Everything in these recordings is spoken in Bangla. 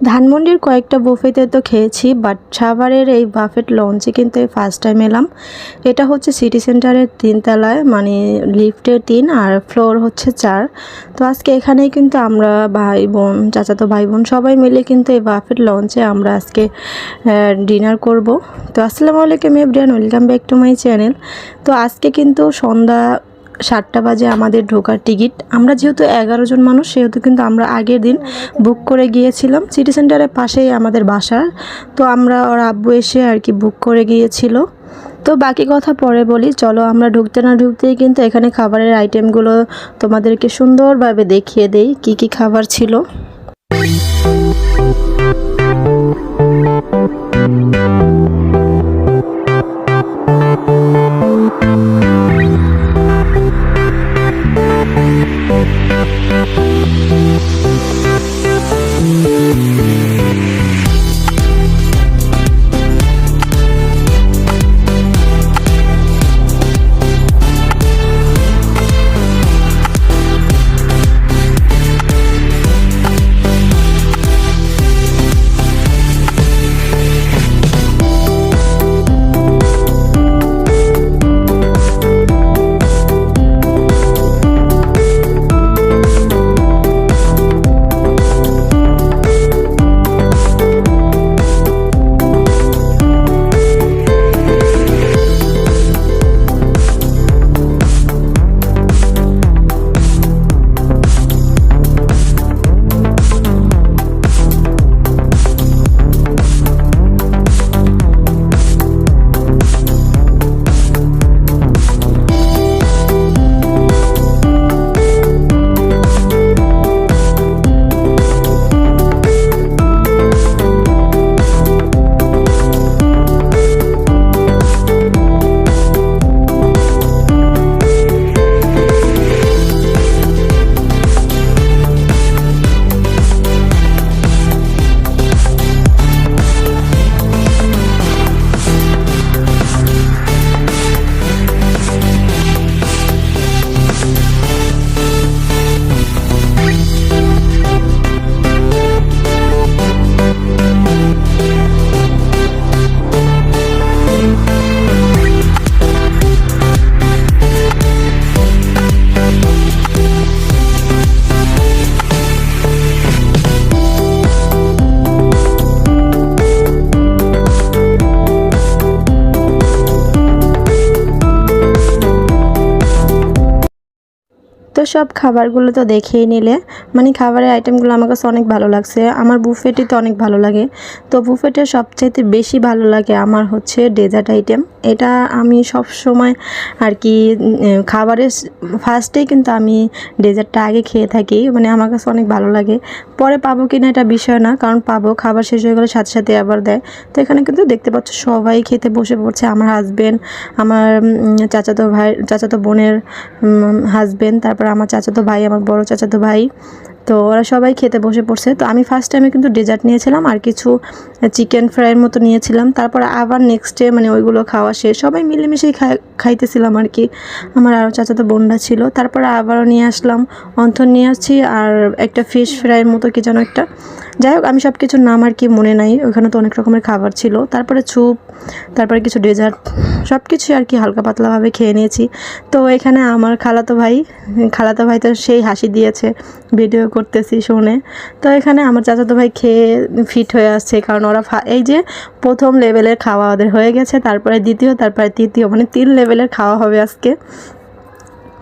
ধানমন্ডির কয়েকটা বুফেতে তো খেয়েছি বাট সাভারের এই বাফেট লঞ্চে কিন্তু এই ফার্স্ট টাইম এলাম। এটা হচ্ছে সিটি সেন্টারের তিনতলায় মানে লিফটের তিন আর ফ্লোর হচ্ছে চার। তো আজকে এখানেই কিন্তু আমরা ভাই বোন, চাচাতো ভাই বোন সবাই মিলে কিন্তু এই বাফেট লঞ্চে আমরা আজকে ডিনার করব। তো আসসালামু আলাইকুম everyone welcome back to my channel তো আজকে কিন্তু সন্ধ্যা সাতটা বাজে আমাদের ঢোকার টিকিট। আমরা যেহেতু এগারো জন মানুষ, সেহেতু কিন্তু আমরা আগের দিন বুক করে গিয়েছিলাম। সিটি সেন্টারের পাশেই আমাদের বাসা। তো আমরা ওর আব্বু এসে আর কি বুক করে গিয়েছিল। তো বাকি কথা পরে বলি। চলো আমরা ঢুকতে না ঢুকতেই কিন্তু এখানে খাবারের আইটেমগুলো তোমাদেরকে সুন্দরভাবে দেখিয়ে দেই, কি কি খাবার ছিল। তো সব খাবারগুলো তো দেখেই নিলে। মানে খাবারের আইটেমগুলো আমার কাছে অনেক ভালো লাগছে। আমার বুফেটি তো অনেক ভালো লাগে। তো বুফেটে সবচাইতে বেশি ভালো লাগে আমার হচ্ছে ডেজার্ট আইটেম এটা আমি সব সময় আর কি খাবারের ফার্স্টেই কিন্তু আমি ডেজার্টটা আগে খেয়ে থাকি। মানে আমার কাছে অনেক ভালো লাগে। পরে পাবো কি না এটা বিষয় না, কারণ পাবো, খাবার শেষ হয়ে গেলে সাথে সাথে আবার দেয়। তো এখানে কিন্তু দেখতে পাচ্ছ সবাই খেতে বসে পড়ছে। আমার হাজবেন্ড আমার চাচাতো ভাই, চাচাতো বোনের হাজবেন্ড তারপর আমার চাচাতো ভাই আমার বড় চাচাতো ভাই তো ওরা সবাই খেতে বসে পড়ছে। তো আমি ফার্স্ট টাইমে কিন্তু ডেজার্ট নিয়েছিলাম আর কিছু চিকেন ফ্রাইয়ের মতো নিয়েছিলাম। তারপর আবার নেক্সট ডে মানে ওইগুলো খাওয়া শেষ। সবাই মিলেমিশেই খাই- খাইতেছিলাম আর কি। আমার আরও চাচাতো বোনরা ছিল। তারপরে আবারও নিয়ে আসলাম। অন্থন নিয়ে আসছি আর একটা ফিশ ফ্রাইয়ের মতো কি যেন একটা। যাই হোক, আমি সব কিছুর নাম আর কি মনে নাই। ওখানে তো অনেক রকমের খাবার ছিল। তারপরে স্যুপ তারপরে কিছু ডেজার্ট সব কিছুই আর কি হালকা পাতলাভাবে খেয়ে নিয়েছি। তো এখানে আমার খালাতো ভাই খালাতো ভাই তো সেই হাসি দিয়েছে। ভিডিও করতেছি শুনে। তো এখানে আমার চাচাতো ভাই খেয়ে ফিট হয়ে আসছে, কারণ ওরা এই যে প্রথম লেভেলের খাওয়া ওদের হয়ে গেছে, তারপরে দ্বিতীয়, তারপরে তৃতীয় মানে তিন লেভেলের খাওয়া হবে আজকে।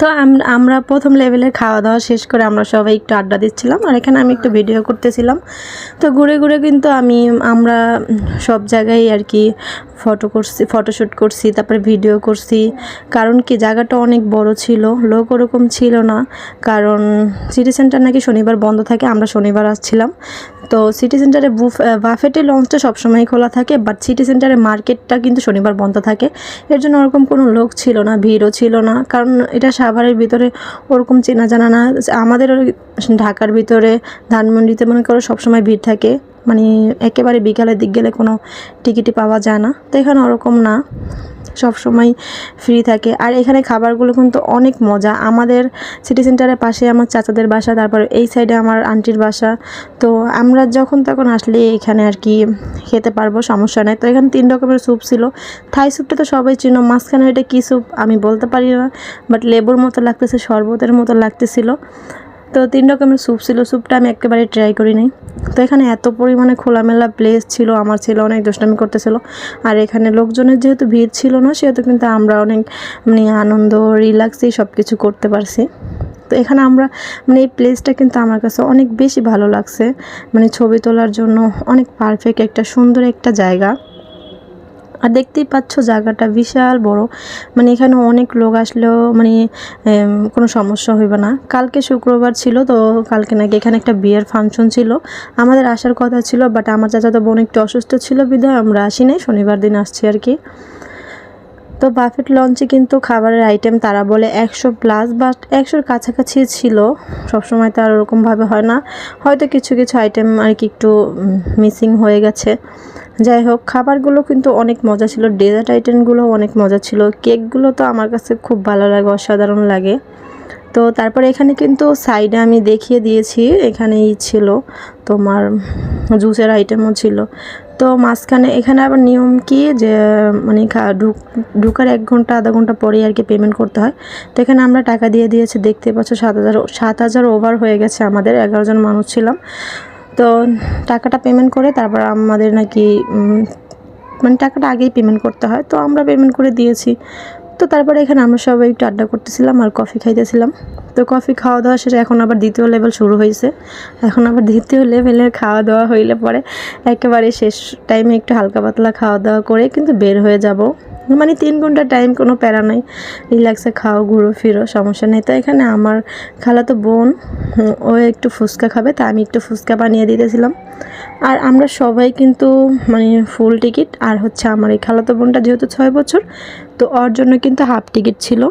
তো আম- আমরা প্রথম লেভেলের খাওয়া দাওয়া শেষ করে আমরা সবাই একটু আড্ডা দিচ্ছিলাম আর এখানে আমি একটু ভিডিও করতেছিলাম। তো ঘুরে ঘুরে কিন্তু আমি, আমরা সব জায়গায় আর কি ফটো করছি ফটোশ্যুট করছি, তারপরে ভিডিও করছি। কারণ কি, জায়গাটা অনেক বড় ছিল, লোক ওরকম ছিল না। কারণ সিটি সেন্টার নাকি শনিবার বন্ধ থাকে, আমরা শনিবার আসছিলাম। তো সিটি সেন্টারে বুফ বাফেটের লঞ্চটা সবসময় খোলা থাকে বাট সিটি সেন্টারে মার্কেটটা কিন্তু শনিবার বন্ধ থাকে। এর জন্য ওরকম কোনো লোক ছিল না, ভিড়ও ছিল না। কারণ এটা সাভারের ভিতরে ওরকম চেনা জানা না। আমাদের ঢাকার ভিতরে ধানমন্ডিতে মনে করো সবসময় ভিড় থাকে। মানে একেবারে বিকালের দিক গেলে কোনো টিকিটই পাওয়া যায় না। তো এখানে ওরকম না। সব সময় ফ্রি থাকে। আর এখানে খাবারগুলো কিন্তু অনেক মজা। আমাদের সিটি সেন্টারের পাশে আমার চাচাদের বাসা, তারপর এই সাইডে আমার আন্টির বাসা। তো আমরা যখন তখন আসলে এখানে আর কি খেতে পারব, সমস্যা নেই। তো এখানে তিন রকমের স্যুপ ছিল। থাই স্যুপটা তো সবাই চিনো। মাঝখানে এটা কী স্যুপ আমি বলতে পারি না বাট লেবুর মতো লাগতেছে, শরবতের মতো লাগতেছিল। তো তিন রকমের স্যুপ ছিল। স্যুপটা আমি একেবারে ট্রাই করি নাই তো এখানে এত পরিমাণে খোলামেলা প্লেস ছিল, আমার ছেলে অনেক দুষ্টামি করতেছিল। আর এখানে লোকজনের যেহেতু ভিড় ছিল না, সেহেতু কিন্তু আমরা অনেক মানে আনন্দ রিল্যাক্সেই সব কিছু করতে পারছি। তো এখানে আমরা মানে এই প্লেসটা কিন্তু আমার কাছে অনেক বেশি ভালো লাগছে। মানে ছবি তোলার জন্য অনেক পারফেক্ট একটা, সুন্দর একটা জায়গা। আর দেখতেই পাচ্ছ জায়গাটা বিশাল বড়। মানে এখানে অনেক লোক আসলেও মানে কোনো সমস্যা হইবে না। কালকে শুক্রবার ছিল, তো কালকে নাকি এখানে একটা বিয়ের ফাংশন ছিল। আমাদের আসার কথা ছিল বাট আমার চাচা তো বোন একটু অসুস্থ ছিল বিধায় আমরা আসি নাই। শনিবার দিন আসছি আর কি। তো বাফেট লঞ্চে কিন্তু খাবারের আইটেম তারা বলে একশো প্লাস বাট একশোর কাছাকাছি ছিল। সবসময় তো আর ওরকমভাবে হয় না। হয়তো কিছু কিছু আইটেম আর কি একটু মিসিং হয়ে গেছে। যাই হোক, খাবারগুলো কিন্তু অনেক মজা ছিল। ডেজার্ট আইটেমগুলো অনেক মজা ছিল। কেকগুলো তো আমার কাছে খুব ভালো লাগে, অসাধারণ লাগে। তো তারপরে এখানে কিন্তু সাইডে আমি দেখিয়ে দিয়েছি। এখানেই ছিল তোমার জুসের আইটেমও ছিল। তো মাঝখানে এখানে আবার নিয়ম কি যে মানে ঢুকার এক ঘণ্টা, আধা ঘণ্টা পরেই আর কি পেমেন্ট করতে হয়। তো এখানে আমরা টাকা দিয়ে দিয়েছি, দেখতে পাচ্ছ সাত হাজার সাত হাজার ওভার হয়ে গেছে আমাদের, এগারো জন মানুষ ছিলাম। তো টাকাটা পেমেন্ট করে তারপর আমাদের নাকি মানে টাকাটা আগেই পেমেন্ট করতে হয়। তো আমরা পেমেন্ট করে দিয়েছি। তো তারপরে এখানে আমরা সবাই একটু আড্ডা করতেছিলাম আর কফি খাইতেছিলাম। তো কফি খাওয়া দাওয়া শেষে এখন আবার দ্বিতীয় লেভেল শুরু হয়েছে এখন আবার দ্বিতীয় লেভেলের খাওয়া দাওয়া হইলে পরে একেবারে শেষ টাইমে একটু হালকা পাতলা খাওয়া দাওয়া করে কিন্তু বের হয়ে যাব। মানে তিন ঘণ্টা টাইম কোনো প্যারা নাই। রিল্যাক্সে খাও, ঘুরো, ফিরো, সমস্যা নেই। তো এখানে আমার খালাতো বোন ও একটু ফুচকা খাবে, তা আমি একটু ফুচকা বানিয়ে দিতেছিলাম। আর আমরা সবাই কিন্তু মানে ফুল টিকিট আর হচ্ছে আমার এই খালাতো বোনটা যেহেতু ছয় বছর, তো ওর জন্য কিন্তু হাফ টিকিট ছিল।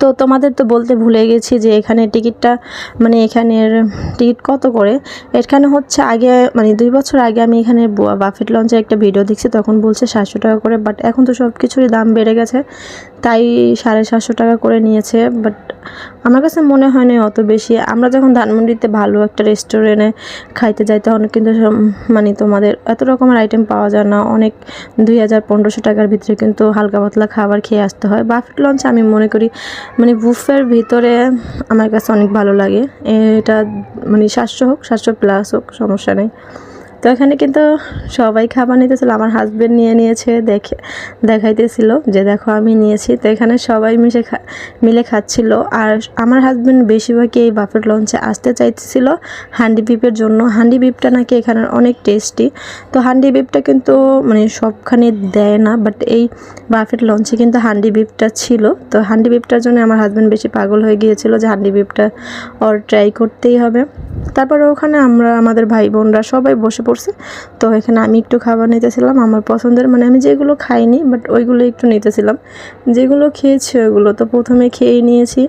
তো তোমাদের তো বলতে ভুলে গেছি যে এখানে টিকিটটা মানে এখানের টিকিট কত করে? এখানে হচ্ছে আগে মানে দুই বছর আগে আমি এখানে বাফেট লঞ্চের একটা ভিডিও দেখছি, তখন বলছে সাতশো টাকা করে বাট এখন তো সব কিছুরই দাম বেড়ে গেছে, তাই সাড়ে সাতশো টাকা করে নিয়েছে বাট আমার কাছে মনে হয় না অত বেশি। আমরা যখন ধানমন্ডিতে ভালো একটা রেস্টুরেন্টে খাইতে যাই, তখন কিন্তু মানে তোমাদের এত রকমের আইটেম পাওয়া যায় না। অনেক দুই হাজার পনেরোশো টাকার ভিতরে কিন্তু হালকা পাতলা খাবার খেয়ে আসতে হয়। বাফেট লঞ্চ আমি মনে করি মানে বুফের ভিতরে আমার কাছে অনেক ভালো লাগে। এটা মানে সাতশো হোক, সাতশো প্লাস হোক, সমস্যা নেই। তো এখানে কিন্তু সবাই খাবার নিতেছিল, আমার হাজব্যান্ড নিয়ে নিয়েছে, দেখে, দেখাইতেছিল যে দেখো আমি নিয়েছি। তো এখানে সবাই মিশে মিলে খাচ্ছিল। আর আমার হাজব্যান্ড বেশিরভাগই এই বাফেট লঞ্চে আসতে চাইতেছিল হান্ডি বিপের জন্য। হান্ডি বিপটা নাকি এখানে অনেক টেস্টি তো হান্ডি বিপটা কিন্তু মানে সবখানে দেয় না বাট এই বাফেট লঞ্চে কিন্তু হান্ডি বিপটা ছিল। তো হান্ডি বিপটার জন্য আমার হাজব্যান্ড বেশি পাগল হয়ে গিয়েছিল যে হান্ডি বিপটা ওর ট্রাই করতেই হবে। তারপরে ওখানে আমরা, আমাদের ভাই বোনরা সবাই বসে পড়ছে। তো এখানে আমি একটু খাবার নিতেছিলাম, আমার পছন্দের মানে আমি যেগুলো খাইনি বাট ওইগুলো একটু নিতেছিলাম। যেগুলো খেয়েছি ওইগুলো, তো প্রথমে খেয়ে নিয়েছি।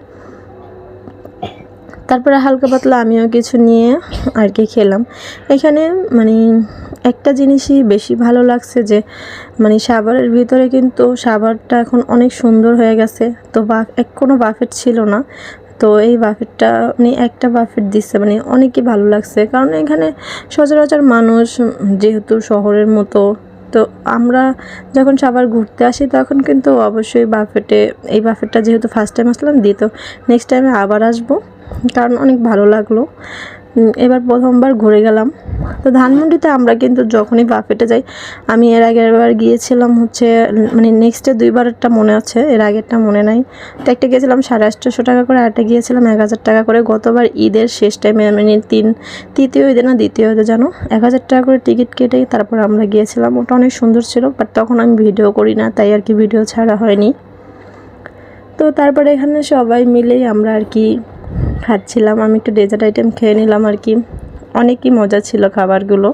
তারপরে হালকা পাতলা আমিও কিছু নিয়ে আর কি খেলাম। এখানে মানে একটা জিনিসই বেশি ভালো লাগছে যে মানে সাভারের ভিতরে কিন্তু সাভারটা এখন অনেক সুন্দর হয়ে গেছে। তো বা, এক কোনো বাফেট ছিল না। তো এই বাফেটটা মানে একটা বাফেট দিচ্ছে মানে অনেকই ভালো লাগছে। কারণ এখানে সচরাচর মানুষ, যেহেতু শহরের মতো, তো আমরা যখন সবার ঘুরতে আসি, তখন কিন্তু অবশ্যই বাফেটে, এই বাফেটটা যেহেতু ফার্স্ট টাইম আসলাম দিত নেক্সট টাইমে আবার আসব। কারণ অনেক ভালো লাগল। এবার প্রথমবার ঘুরে গেলাম। তো ধানমন্ডিতে আমরা কিন্তু যখনই বাফেটে যাই, আমি এর আগের বার গিয়েছিলাম হচ্ছে মানে নেক্সটে দুইবারটা মনে আছে, এর আগেরটা মনে নাই। তো একটা গিয়েছিলাম সাড়ে আটশোশো টাকা করে, আরেকটা গিয়েছিলাম এক হাজার টাকা করে। গতবার ঈদের শেষ টাইমে মানে তিন, তৃতীয় ঈদে না দ্বিতীয় ঈদে জানো, এক হাজার টাকা করে টিকিট কেটে তারপর আমরা গিয়েছিলাম। ওটা অনেক সুন্দর ছিল বাট তখন আমি ভিডিও করি না, তাই আর কি ভিডিও ছাড়া হয়নি। তো তারপরে এখানে সবাই মিলেই আমরা আর কি খাচ্ছিলাম, আমি একটু ডেজার্ট আইটেম খেয়ে নিলাম আর কি। অনেকই মজা ছিল খাবারগুলো।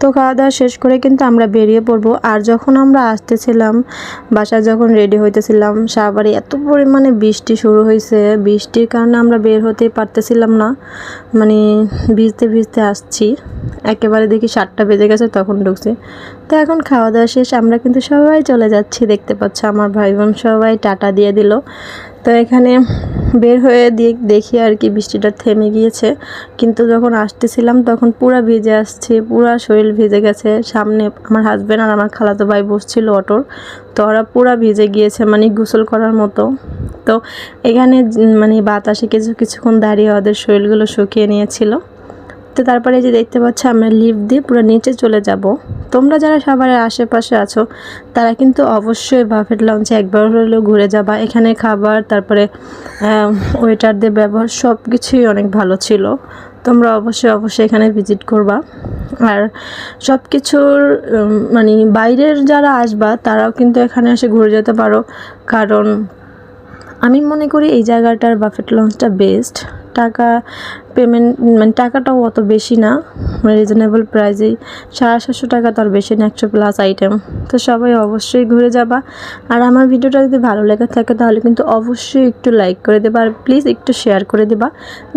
তো খাওয়া দাওয়া শেষ করে কিন্তু আমরা বেরিয়ে পড়ব। আর যখন আমরা আসতেছিলাম, বাসায় যখন রেডি হইতেছিলাম সাবারে এত পরিমাণে বৃষ্টি শুরু হয়েছে বৃষ্টির কারণে আমরা বের হতে পারতেছিলাম না। মানে ভিজতে ভিজতে আসছি। একেবারে দেখি সাতটা বেজে গেছে, তখন ঢুকছে। তো এখন খাওয়া দাওয়া শেষ, আমরা কিন্তু সবাই চলে যাচ্ছি, দেখতে পাচ্ছ আমার ভাই বোন সবাই টাটা দিয়ে দিল। তো এখানে বের হয়ে দিয়ে দেখি আর কি, বৃষ্টিটা থেমে গিয়েছে। কিন্তু যখন আসতেছিলাম তখন পুরা ভিজে আসছে, পুরা শরীর ভিজে গেছে। সামনে আমার হাজব্যান্ড আর আমার খালাতো ভাই বসছিল অটোর। তো ওরা পুরা ভিজে গিয়েছে মানে গোসল করার মতো। তো এখানে মানে বাতাসে কিছু, কিছুক্ষণ দাঁড়িয়ে ওদের শরীরগুলো শুকিয়ে নিয়েছিল। তো তারপরে যে দেখতে পাচ্ছ, আমরা লিফট দিয়ে পুরো নিচে চলে যাব। তোমরা যারা সাভারের আশেপাশে আছো, তারা কিন্তু অবশ্যই বাফেট লঞ্চে একবার হলেও ঘুরে যাবা। এখানে খাবার, তারপরে ওয়েটারদের ব্যবহার সব কিছুই অনেক ভালো ছিল। তোমরা অবশ্যই অবশ্যই এখানে ভিজিট করবা। আর সব কিছুর মানে বাইরের যারা আসবা, তারাও কিন্তু এখানে এসে ঘুরে যেতে পারো। কারণ, আমি মনে করি এই জায়গাটার বাফেট লঞ্চটা বেস্ট টাকা পেমেন্ট মানে টাকাটাও অত বেশি না রিজনেবল প্রাইসেই সাড়ে সাতশো টাকা তো আর বেশি না, একশো প্লাস আইটেম তো সবাই অবশ্যই ঘুরে যাবা। আর আমার ভিডিওটা যদি ভালো লেগে থাকে তাহলে কিন্তু অবশ্যই একটু লাইক করে দেবা আর প্লিজ একটু শেয়ার করে দেবা,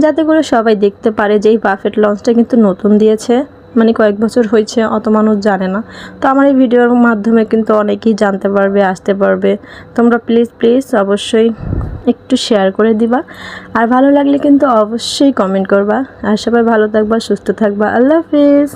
যাতে করে সবাই দেখতে পারে যে এই বাফেট লঞ্চটা কিন্তু নতুন দিয়েছে। মানে কয়েক বছর হয়েছে, অত মানুষ জানে না। তো আমার এই ভিডিওর মাধ্যমে কিন্তু অনেকেই জানতে পারবে, আসতে পারবে। তোমরা প্লিজ প্লিজ অবশ্যই একটু শেয়ার করে দিবা। আর ভালো লাগলে কিন্তু অবশ্যই কমেন্ট করবা। আর সবাই ভালো থাকবা, সুস্থ থাকবা। আল্লাহ হাফিজ।